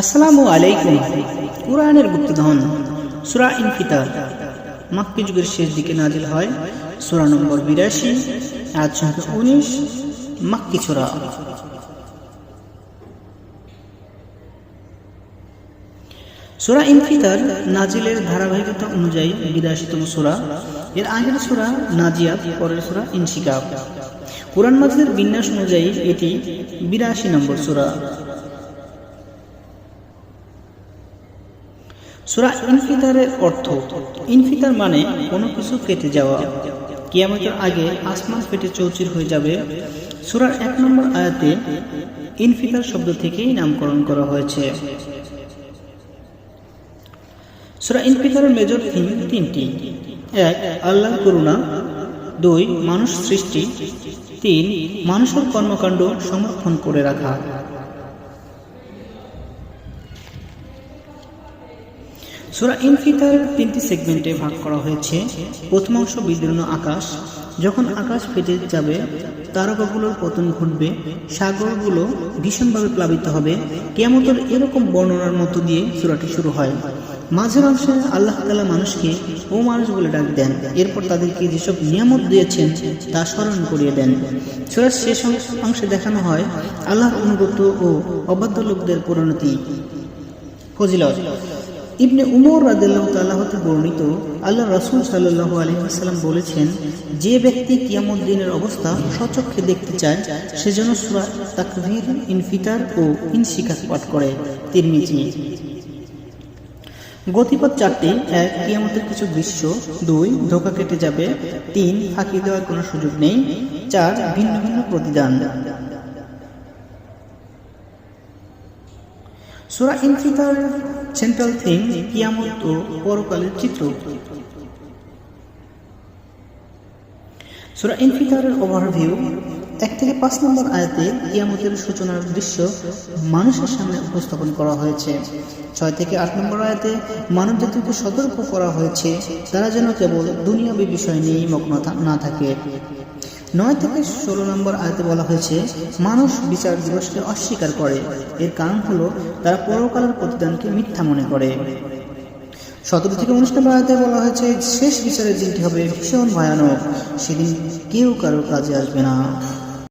আসসালামু আলাইকুম। কোরআনের গুপ্তধন, সুরা ইনফিতার। মাক্কি যুগের শেষ দিকে নাজিল হয় সুরা নম্বর বিরাশি আজ উনিশ, মাক্কি সুরা। সুরা ইনফিতার নাজিলের ধারাবাহিকতা অনুযায়ী বিরাশিতম সুরা, এর আগের সুরা নাজিয়াত, পরের সুরা ইনশিকাব। কোরআন মাজিদের বিন্যাস অনুযায়ী এটি বিরাশি নম্বর সুরা। সুরা ইনফিতারের অর্থ, ইনফিতার মানে কোনো কিছু কেটে যাওয়া। কিয়ামতের আগে আসমান ফেটে চৌচির হয়ে যাবে। সুরার এক নম্বর আয়াতে ইনফিতার শব্দ থেকেই নামকরণ করা হয়েছে। সুরা ইনফিতারের মেজর থিম তিনটি। এক আল্লাহ করুণা। দুই, মানুষ সৃষ্টি। তিন, মানুষের কর্মকাণ্ড সমর্থন করে রাখা। সুরা ইনফিতার তিনটি সেগমেন্টে ভাগ করা হয়েছে। প্রথম অংশ বিদীর্ণ আকাশ। যখন আকাশ ফেটে যাবে, তারকাগুলোর পতন ঘটবে, সাগরগুলো ভীষণভাবে প্লাবিত হবে। কেমতের এরকম বর্ণনার মতো দিয়ে সুরাটি শুরু হয়। মাঝের অংশে আল্লাহ তালা মানুষকে ও মানুষ বলে ডাক দেন। এরপর তাদেরকে যেসব নিয়ামত দিয়েছেন, তা স্মরণ করিয়ে দেন। সুরার শেষ অংশে দেখানো হয় আল্লাহর অনুগত ও অবাধ্য লোকদের পরিণতি। ফজিলত। ইবনে উমর রাদিল্লাহ তাল্লাহ হতে বর্ণিত, আল্লাহ রসুল সাল্লাহ আলহিহাল্লাম বলেছেন, যে ব্যক্তি কিয়ামত দিনের অবস্থা সচক্ষে দেখতে চায় সেজন্য সুরা তাকভীর ইনফিতার ও ইনশিকাত পাঠ করে। তিরমিজি। গতিপথ চারটি, এক, কিয়ামতের কিছু দৃশ্য, দুই, ধোকা কেটে যাবে, তিন, ফাঁকি দেওয়ার কোনো সুযোগ নেই, চার, ভিন্ন ভিন্ন প্রতিদান। সুরা ইনফিতার সেন্ট্রাল থিম কিয়ামত ও পরকালের চিত্র। সুরা ইনফিতারের ওভারভিউ এক থেকে পাঁচ নম্বর আয়াতে কিয়ামতের সূচনার দৃশ্য মানুষের সামনে উপস্থাপন করা হয়েছে। ছয় থেকে আট নম্বর আয়াতে মানব জাতিকে সতর্ক করা হয়েছে, তারা যেন কেবল দুনিয়াবী বিষয় নিয়েই মগ্ন না থাকে। নয় থেকে ষোলো নম্বর আয়তে বলা হয়েছে, মানুষ বিচার দিবসকে অস্বীকার করে। এর কারণ হলো, তারা পরকালের প্রতিদানকে মিথ্যা মনে করে। সতেরো থেকে উনিশ নম্বর আয়তে বলা হয়েছে, শেষ বিচারের দিনটি হবে ভীষণ ভয়ানক। সেদিন কেউ কারও কাজে আসবে না।